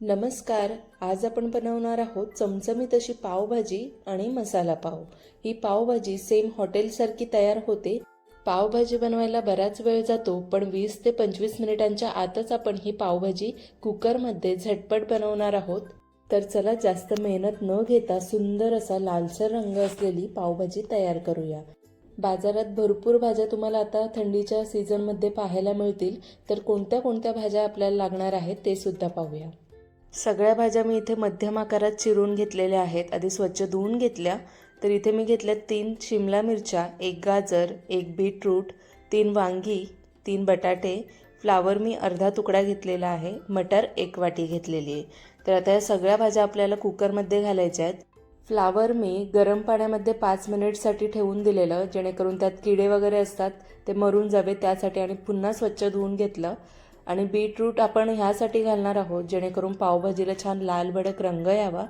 नमस्कार आज आपण बनवणार आहोत चमचमीत अशी पावभाजी आणि मसाला पाव. ही पावभाजी सेम हॉटेलसारखी तयार होते. पावभाजी बनवायला बराच वेळ जातो पण वीस ते पंचवीस मिनिटांच्या आतच आपण ही पावभाजी कुकरमध्ये झटपट बनवणार आहोत. तर चला जास्त मेहनत न घेता सुंदर असा लालसर रंग असलेली पावभाजी तयार करूया. बाजारात भरपूर भाज्या तुम्हाला आता थंडीच्या सीझनमध्ये पाहायला मिळतील. तर कोणत्या कोणत्या भाज्या आपल्याला लागणार आहेत ते सुद्धा पाहूया. सगळ्या भाज्या मी इथे मध्यम आकारात चिरून घेतलेल्या आहेत. आधी स्वच्छ धुवून घेतल्या. तर इथे मी घेतल्या तीन शिमला मिरच्या एक गाजर एक बीटरूट तीन वांगी तीन बटाटे. फ्लावर मी अर्धा तुकडा घेतलेला आहे. मटर एक वाटी घेतलेली आहे. तर आता या सगळ्या भाज्या आपल्याला कुकरमध्ये घालायच्या आहेत. फ्लावर मी गरम पाण्यामध्ये पाच मिनिटसाठी ठेवून दिलेलं जेणेकरून त्यात किडे वगैरे असतात ते मरून जावे त्यासाठी आणि पुन्हा स्वच्छ धुवून घेतलं. आणि बीटरूट आपण ह्यासाठी घालणार आहोत जेणेकरून पावभाजीला छान लाल भडक रंग यावा.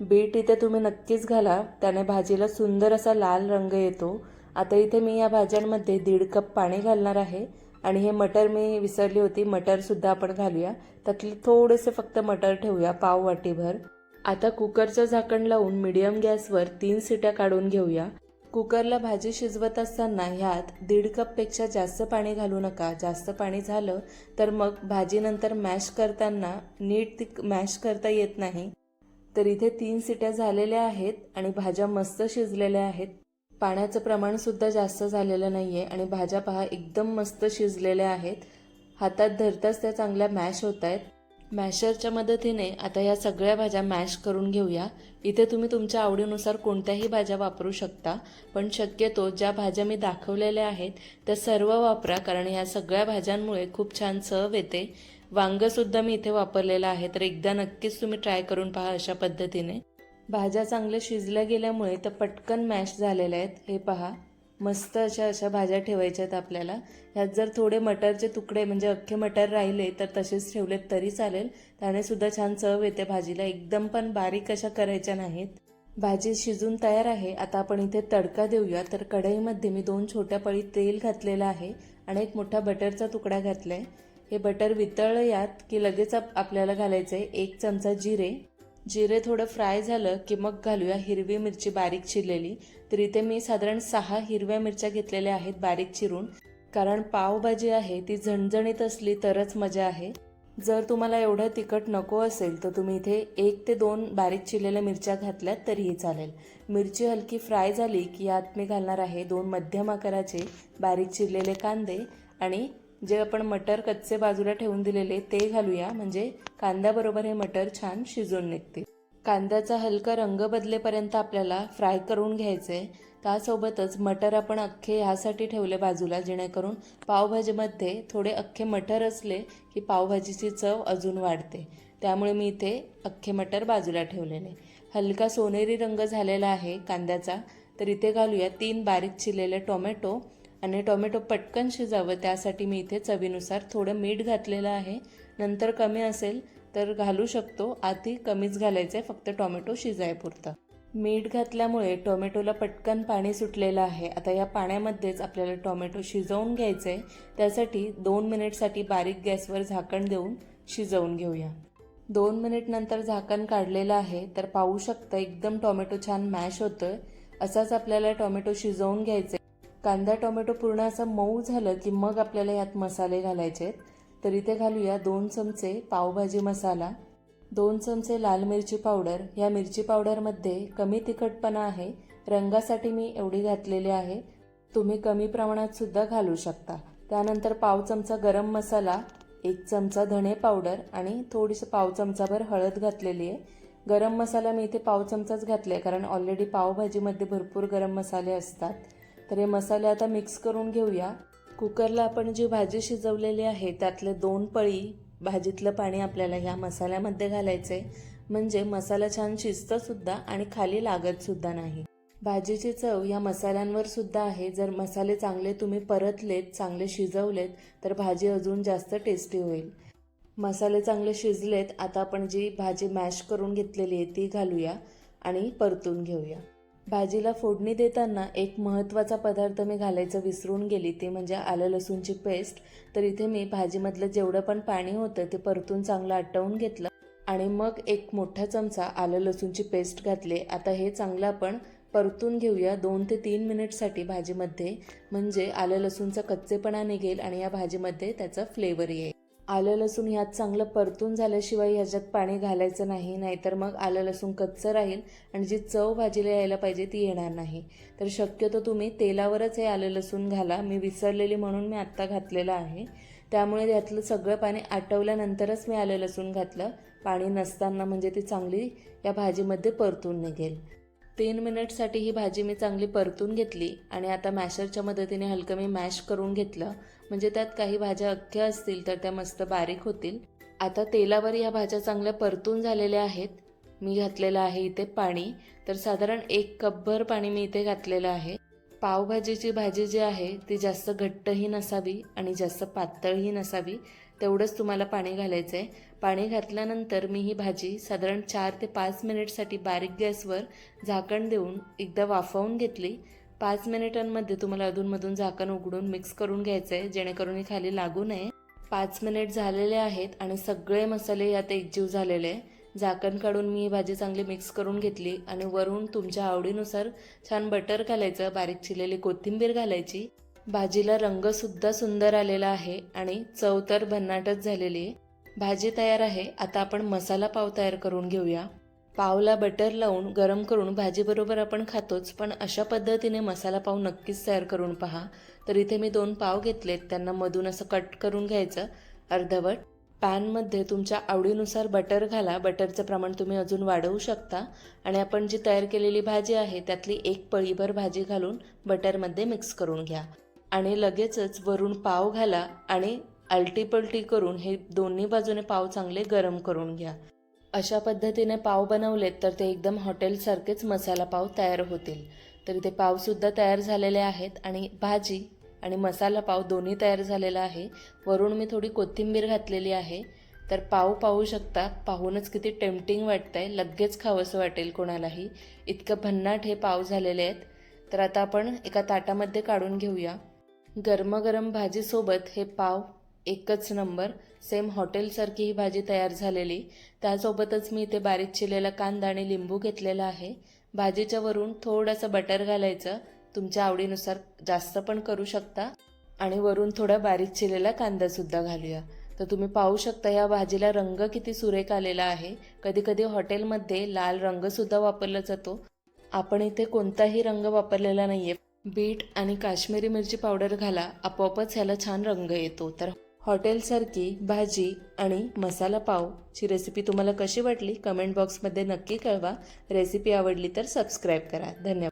बीट इथे तुम्ही नक्कीच घाला त्याने भाजीला सुंदर असा लाल रंग येतो. आता इथे मी या भाज्यांमध्ये दीड कप पाणी घालणार आहे आणि हे मटर मी विसरली होती मटरसुद्धा आपण घालूया. त्यातले थोडेसे फक्त मटर ठेवूया पाव वाटीभर आता कुकरचं झाकण लावून मिडियम गॅसवर तीन सिट्या काढून घेऊया. कुकरला भाजी शिजवत असताना ह्यात दीड कपपेक्षा जास्त पाणी घालू नका. जास्त पाणी झालं तर मग भाजीनंतर मॅश करताना नीट ती मॅश करता येत नाही. तर इथे तीन सिट्या झालेल्या आहेत आणि भाज्या मस्त शिजलेल्या आहेत. पाण्याचं प्रमाणसुद्धा जास्त झालेलं नाही आहे आणि भाज्या पहा एकदम मस्त शिजलेल्या आहेत. हातात धरताच त्या चांगल्या मॅश होत आहेत मॅशरच्या मदतीने आता या सगळ्या भाज्या मॅश करून घेऊया. इथे तुम्ही तुमच्या आवडीनुसार कोणत्याही भाज्या वापरू शकता पण शक्यतो ज्या भाज्या मी दाखवलेल्या आहेत त्या सर्व वापरा कारण या सगळ्या भाज्यांमुळे खूप छान चव येते. वांगंसुद्धा मी इथे वापरलेलं आहे तर एकदा नक्कीच तुम्ही ट्राय करून पहा अशा पद्धतीने. भाज्या चांगल्या शिजल्या गेल्यामुळे तर पटकन मॅश झालेल्या आहेत हे पहा. मस्त अशा अशा भाज्या ठेवायच्या आहेत आपल्याला. ह्यात जर थोडे मटरचे तुकडे म्हणजे अख्खे मटर राहिले तर तसेच ठेवलेत तरी चालेल. त्याने सुद्धा छान चव येते भाजीला. एकदम पण बारीक अशा करायच्या नाहीत. भाजी शिजून तयार आहे. आता आपण इथे तडका देऊया. तर कढईमध्ये मी दोन छोट्या पळी तेल घातलेलं आहे आणि एक मोठा बटरचा तुकडा घातला आहे हे बटर वितळलं यात की लगेच आपल्याला घालायचं आहे एक चमचा जिरे जिरे थोडं फ्राय झालं की मग घालूया हिरवी मिरची बारीक चिरलेली. तर इथे मी साधारण सहा हिरव्या मिरच्या घेतलेल्या आहेत बारीक चिरून. कारण पावभाजी आहे ती झणझणीत असली तरच मजा आहे. जर तुम्हाला एवढं तिखट नको असेल तर तुम्ही इथे एक ते दोन बारीक चिरलेल्या मिरच्या घातल्यात तरीही चालेल. मिरची हलकी फ्राय झाली की यात मी घालणार आहे दोन मध्यम आकाराचे बारीक चिरलेले कांदे आणि जे आपण मटर कच्चे बाजूला ठेवून दिलेले ते घालूया. म्हणजे कांद्याबरोबर हे मटर छान शिजून निघते कांद्याचा हलका रंग बदलेपर्यंत आपल्याला फ्राय करून घ्यायचं. आहे त्यासोबतच मटर आपण अख्खे ह्यासाठी ठेवले बाजूला जेणेकरून पावभाजीमध्ये थोडे अख्खे मटर असले की पावभाजीची चव अजून वाढते. त्यामुळे मी इथे अख्खे मटर बाजूला ठेवलेले. हलका सोनेरी रंग झालेला आहे कांद्याचा. तर इथे घालूया तीन बारीक चिरलेले टोमॅटो. आणि टोमॅटो पटकन शिजावं त्यासाठी मी इथे चवीनुसार थोडं मीठ घातलेलं आहे. नंतर कमी असेल तर घालू शकतो. आधी कमीच घालायचं आहे फक्त टोमॅटो शिजायपुरता. मीठ घातल्यामुळे टोमॅटोला पटकन पाणी सुटलेलं आहे. आता या पाण्यामध्येच आपल्याला टोमॅटो शिजवून घ्यायचं आहे त्यासाठी दोन मिनिटसाठी बारीक गॅसवर झाकण देऊन शिजवून घेऊया. दोन मिनिटनंतर झाकण काढलेलं आहे तर पाहू शकता एकदम टोमॅटो छान मॅश होतं असाच आपल्याला टोमॅटो शिजवून घ्यायचं कांदा टोमॅटो पूर्ण असं मऊ झालं की मग आपल्याला यात मसाले घालायचे आहेत. तर इथे घालूया दोन चमचे पावभाजी मसाला दोन चमचे लाल मिरची पावडर. या मिरची पावडरमध्ये कमी तिखटपणा आहे. रंगासाठी मी एवढी घातलेली आहे. तुम्ही कमी प्रमाणात सुद्धा घालू शकता. त्यानंतर पाव चमचा गरम मसाला एक चमचा धणे पावडर आणि थोडीशी पाव चमचाभर हळद घातलेली आहे. गरम मसाला मी इथे पाव चमचाच घातले कारण ऑलरेडी पावभाजीमध्ये भरपूर गरम मसाले असतात. तर हे मसाले आता मिक्स करून घेऊया. कुकरला आपण जी भाजी शिजवलेली आहे त्यातले दोन पळी भाजीतलं पाणी आपल्याला ह्या मसाल्यामध्ये घालायचं आहे म्हणजे मसाला छान शिजतंसुद्धा आणि खाली लागतसुद्धा नाही. भाजीची चव या मसाल्यांवर सुद्धा आहे. जर मसाले चांगले तुम्ही परतलेत चांगले शिजवलेत तर भाजी अजून जास्त टेस्टी होईल. मसाले चांगले शिजलेत आता आपण जी भाजी मॅश करून घेतलेली आहे ती घालूया आणि परतून घेऊया. भाजीला फोडणी देताना एक महत्त्वाचा पदार्थ मी घालायचं विसरून गेली ते म्हणजे आलं लसूणची पेस्ट. तर इथे मी भाजीमधलं जेवढं पण पाणी होतं ते परतून चांगलं आटवून घेतलं आणि मग एक मोठा चमचा आलं लसूणची पेस्ट घातले. आता हे चांगलं आपण परतून घेऊया दोन ते तीन मिनिटसाठी भाजीमध्ये. म्हणजे आलं लसूणचा कच्चेपणा निघेल आणि या भाजीमध्ये त्याचा फ्लेवर येईल. आलं लसूण ह्यात चांगलं परतून झाल्याशिवाय ह्याच्यात पाणी घालायचं नाही नाहीतर मग आलं लसूण कच्चं राहील आणि जी चव भाजीला यायला पाहिजे ती येणार नाही. तर शक्यतो तुम्ही तेलावरच हे आलं लसूण घाला. मी विसरलेली म्हणून मी आत्ता घातलेलं आहे. त्यामुळे यातलं सगळं पाणी आटवल्यानंतरच मी आलं लसूण घातलं. पाणी नसताना म्हणजे ती चांगली या भाजीमध्ये परतून निघेल. तीन मिनिटसाठी ही भाजी मी चांगली परतून घेतली आणि आता मॅशरच्या मदतीने हलकं मी मॅश करून घेतलं. म्हणजे त्यात काही भाज्या अख्ख्या असतील तर त्या मस्त बारीक होतील. आता तेलावर या भाज्या चांगल्या परतून झालेल्या आहेत. मी घातलेलं आहे इथे पाणी. तर साधारण एक कपभर पाणी मी इथे घातलेलं आहे. पावभाजीची भाजी जी आहे ती जास्त घट्टही नसावी आणि जास्त पातळही नसावी. तेवढंच तुम्हाला पाणी घालायचं आहे पाणी घातल्यानंतर मी ही भाजी साधारण चार ते पाच मिनिटसाठी बारीक गॅसवर झाकण देऊन एकदा वाफवून घेतली. पाच मिनिटांमध्ये तुम्हाला अधूनमधून झाकण उघडून मिक्स करून घ्यायचं आहे जेणेकरून ही खाली लागू नये. पाच मिनिट झालेले आहेत आणि सगळे मसाले यात एकजीव झालेले. आहे झाकण काढून मी ही भाजी चांगली मिक्स करून घेतली आणि वरून तुमच्या आवडीनुसार छान बटर घालायचं बारीक चिरलेली कोथिंबीर घालायची. भाजीला रंगसुद्धा सुंदर आलेला आहे आणि चव तर भन्नाटच झालेली आहे. भाजी तयार आहे. आता आपण मसाला पाव तयार करून घेऊया. पावला बटर लावून गरम करून भाजीबरोबर आपण खातोच पण अशा पद्धतीने मसाला पाव नक्कीच तयार करून पहा. तर इथे मी दोन पाव घेतलेत. त्यांना मधून असं कट करून घ्यायचं. अर्धवट. पॅनमध्ये तुमच्या आवडीनुसार बटर घाला. बटरचं प्रमाण तुम्ही अजून वाढवू शकता. आणि आपण जी तयार केलेली भाजी आहे त्यातली एक पळीभर भाजी घालून बटरमध्ये मिक्स करून घ्या. आणि लगेचच वरून पाव घाला आणि आलटीपलटी करून हे दोन्ही बाजूने पाव चांगले गरम करून घ्या. अशा पद्धतीने पाव बनवलेत तर ते एकदम हॉटेलसारखेच मसाला पाव तयार होतील. तर इथे पावसुद्धा तयार झालेले आहेत आणि भाजी आणि मसाला पाव दोन्ही तयार झालेला आहे. वरून मी थोडी कोथिंबीर घातलेली आहे. तर पाव पाहू शकता पाहूनच किती टेम्पटिंग वाटतंय. लगेच खावंसं वाटेल कोणालाही. इतकं भन्नाट हे पाव झालेले आहेत. तर आता आपण एका ताटामध्ये काढून घेऊया. गरमागरम भाजीसोबत हे पाव एकच नंबर. सेम हॉटेलसारखी ही भाजी तयार झालेली. त्यासोबतच मी इथे बारीक चिरलेला कांदा आणि लिंबू घेतलेला आहे. भाजीच्या वरून थोडंसं बटर घालायचं. तुमच्या आवडीनुसार जास्त पण करू शकता. आणि वरून थोडा बारीक चिरलेला कांदासुद्धा घालूया. तर तुम्ही पाहू शकता या भाजीला रंग किती सुरेख आलेला आहे. कधीकधी हॉटेलमध्ये लाल रंगसुद्धा वापरला जातो. आपण इथे कोणताही रंग वापरलेला नाही आहे बीट आणि काश्मीरी मिरची पावडर घाला आपोआपच ह्याला छान रंग येतो. तर हॉटेलसारखी भाजी आणि मसाला पावची रेसिपी तुम्हाला कशी वाटली? कमेंट बॉक्समध्ये नक्की कळवा. रेसिपी आवडली तर सबस्क्राईब करा. धन्यवाद.